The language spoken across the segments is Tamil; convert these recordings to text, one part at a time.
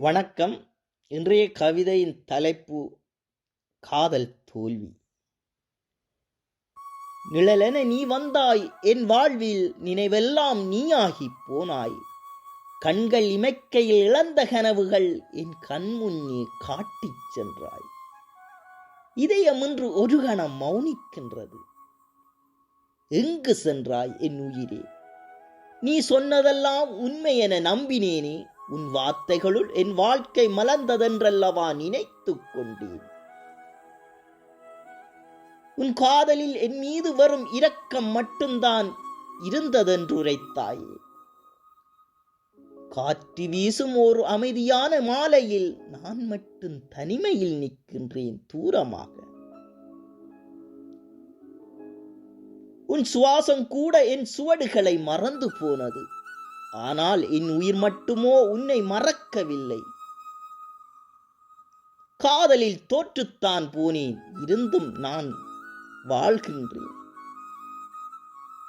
வணக்கம். இன்றைய கவிதையின் தலைப்பு காதல் தோல்வி. நிழலென நீ வந்தாய் என் வாழ்வில் நினைவெல்லாம் நீயாகி போனாய். கண்கள் இமைக்கையில் இழந்த கனவுகள் என் கண்முன்னே காட்டிச் சென்றாய். இதயம் இன்று ஒரு கணம் மௌனிக்கின்றது. எங்கு சென்றாய் என் உயிரே? நீ சொன்னதெல்லாம் உண்மை என நம்பினேனே. உன் வார்த்தைகளுள் என் வாழ்க்கை மலர்ந்ததென்றல்லவா நினைத்துக் கொண்டேன். உன் காதலில் என் மீது வரும் இரக்கம் மட்டும்தான் இருந்ததென்று உரைத்தாயே காற்று வீசும் ஒரு அமைதியான மாலையில் நான் மட்டும் தனிமையில் நிற்கின்றேன் தூரமாக. உன் சுவாசம் கூட என் சுவடுகளை மறந்து போனது. ஆனால் என் உயிர் மட்டுமோ உன்னை மறக்கவில்லை. காதலில் தோற்றுத்தான் போனேன் இருந்தும் நான் வாழ்கின்றேன்.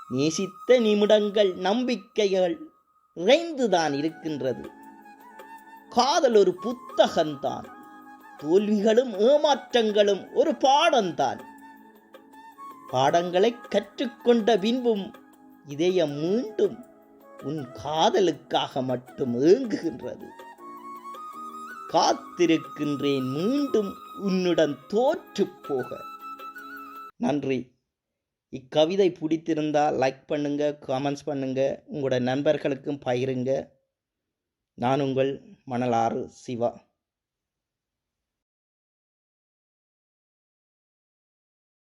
நேசித்த நிமிடங்கள் நம்பிக்கைகள் இறைந்துதான் இருக்கின்றது. காதல் ஒரு புத்தகம்தான் தோல்விகளும் ஏமாற்றங்களும் ஒரு பாடம்தான். பாடங்களை கற்றுக்கொண்ட பின்பும் இதயம் மீண்டும் உன் காதலுக்காக மட்டும் ஏங்குகின்றது. காத்திருக்கின்றேன் மீண்டும் உன்னுடன் தோற்று போக. நன்றி. இக்கவிதை பிடித்திருந்தால் லைக் பண்ணுங்க காமெண்ட்ஸ் பண்ணுங்க உங்களோட நண்பர்களுக்கும் பகிருங்க. நான் உங்கள் மணலாறு சிவா.